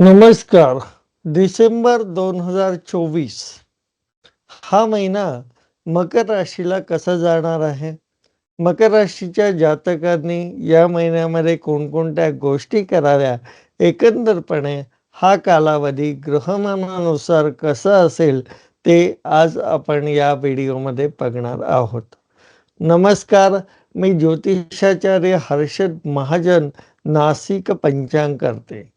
नमस्कार. डिसेंबर दोन हजार चोवीस. हा महिना मकर राशीला कसा जाणार आहे? मकर राशीच्या जातकांनी या महिन्यामध्ये कोणकोणत्या गोष्टी कराव्या? एकंदरपणे हा कालावधी ग्रहमानानुसार कसा असेल ते आज आपण या व्हिडिओमध्ये बघणार आहोत. नमस्कार. मी ज्योतिषाचार्य हर्षद महाजन नाशिक पंचांग करते.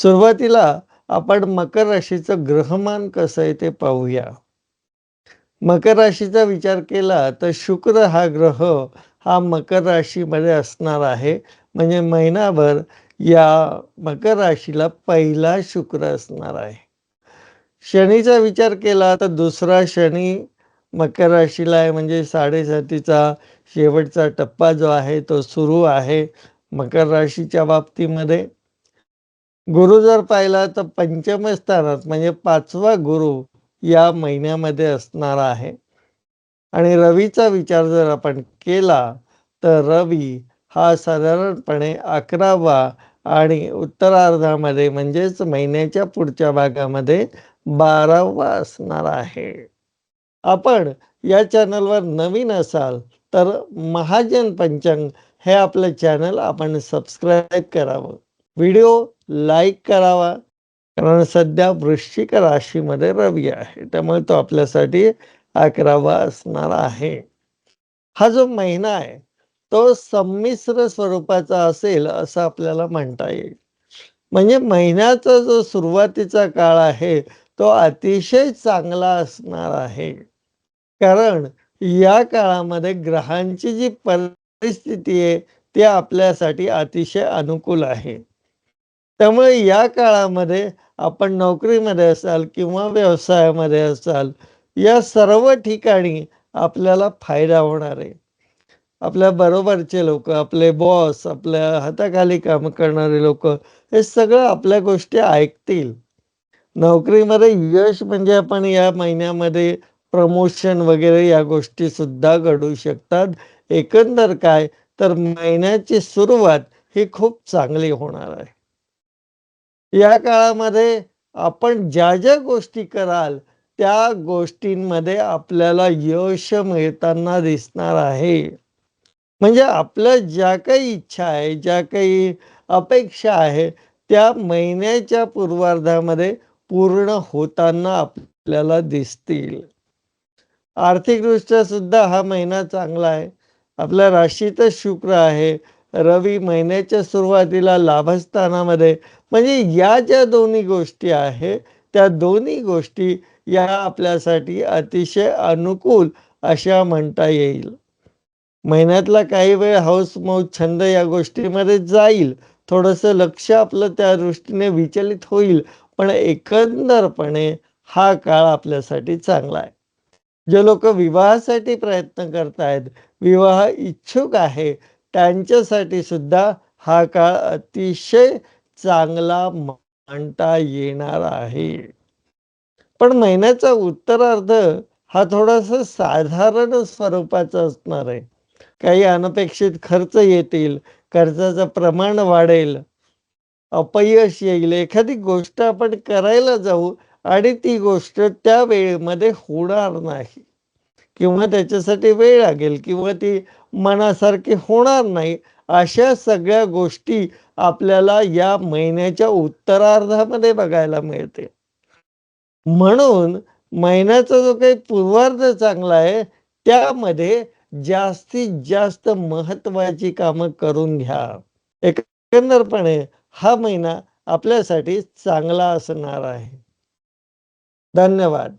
सुरुवातीला आपण मकर राशीचं ग्रहमान कसं आहे ते पाहूया. मकर राशीचा विचार केला तर शुक्र हा ग्रह हा मकर राशीमध्ये असणार आहे. म्हणजे महिनाभर या मकर राशीला पहिला शुक्र असणार आहे. शनीचा विचार केला तर दुसरा शनी मकर राशीला आहे. म्हणजे साडेसातीचा शेवटचा टप्पा जो आहे तो सुरू आहे मकर राशीच्या बाबतीमध्ये. गुरु जर पाहिला तर पंचम स्थानात म्हणजे पाचवा गुरु या महिन्यामध्ये असणार आहे. आणि रवीचा विचार जर आपण केला तर रवी हा साधारणपणे अकरावा आणि उत्तरार्धामध्ये म्हणजेच महिन्याच्या पुढच्या भागामध्ये बारावा असणार आहे. आपण या चॅनलवर नवीन असाल तर महाजन पंचांग हे आपलं चॅनल आपण सबस्क्राईब करावं. व्हिडिओ लाईक करावा. कारण सध्या वृश्चिक राशीमध्ये रवी आहे. त्यामुळे तो आपल्यासाठी अकरावा असणार आहे. हा जो महिना आहे तो संमिश्र स्वरूपाचा असेल असं आपल्याला म्हणता येईल. म्हणजे महिन्याचा जो सुरुवातीचा काळ आहे तो अतिशय चांगला असणार आहे. कारण या काळामध्ये ग्रहांची जी परिस्थिती आहे ती आपल्यासाठी अतिशय अनुकूल आहे. त्यामुळे या काळामध्ये आपण नोकरीमध्ये असाल किंवा व्यवसायामध्ये असाल या सर्व ठिकाणी आपल्याला फायदा होणार आहे. आपल्या बरोबरचे लोक आपले बॉस आपल्या हाताखाली काम करणारे लोक हे सगळं आपल्या गोष्टी ऐकतील. नोकरीमध्ये यश म्हणजे आपण या महिन्यामध्ये प्रमोशन वगैरे या गोष्टी सुद्धा घडू शकतात. एकंदर काय तर महिन्याची सुरुवात ही खूप चांगली होणार आहे. या काळामध्ये आपण ज्या ज्या गोष्टी कराल त्या गोष्टींमध्ये आपल्याला यश मिळताना दिसणार आहे. म्हणजे आपल्या ज्या काही इच्छा आहे ज्या काही अपेक्षा आहे त्या महिन्याच्या पूर्वार्धामध्ये पूर्ण होताना आपल्याला दिसतील. आर्थिकदृष्ट्या सुद्धा हा महिना चांगला आहे. आपल्या राशीतच शुक्र आहे रवी महिन्याच्या सुरुवातीला लाभस्थानामध्ये. म्हणजे या ज्या दोन्ही गोष्टी आहे त्या दोन्ही गोष्टी या आपल्यासाठी अतिशय अनुकूल अशा म्हणता येईल. महिन्यातला काही वेळ हाऊस मौज छंद या गोष्टीमध्ये जाईल. थोडंसं लक्ष आपलं त्या दृष्टीने विचलित होईल. पण एकंदरपणे हा काळ आपल्यासाठी चांगला आहे. जे लोक विवाहासाठी प्रयत्न करतायत विवाह इच्छुक आहे त्यांच्यासाठी सुद्धा हा काळ अतिशय चांगला मांडता येणार आहे. पण महिन्याचा उत्तरार्ध हा थोडासा साधारण स्वरूपाचा असणार आहे. काही अनपेक्षित खर्च येतील खर्चाचं प्रमाण वाढेल अपयश येईल एखादी गोष्ट आपण करायला जाऊ आणि ती गोष्ट त्या वेळेमध्ये होणार नाही. किंवा त्याच्यासाठी वेळ लागेल किंवा ती मनासारखी होणार नाही अशा सगळ्या गोष्टी आपल्याला या महिन्याच्या उत्तरार्धामध्ये बघायला मिळते. म्हणून महिन्याचा जो काही पूर्वार्ध चांगला आहे त्यामध्ये जास्तीत जास्त महत्वाची कामं करून घ्या. एकंदरपणे हा महिना आपल्यासाठी चांगला असणार आहे. धन्यवाद.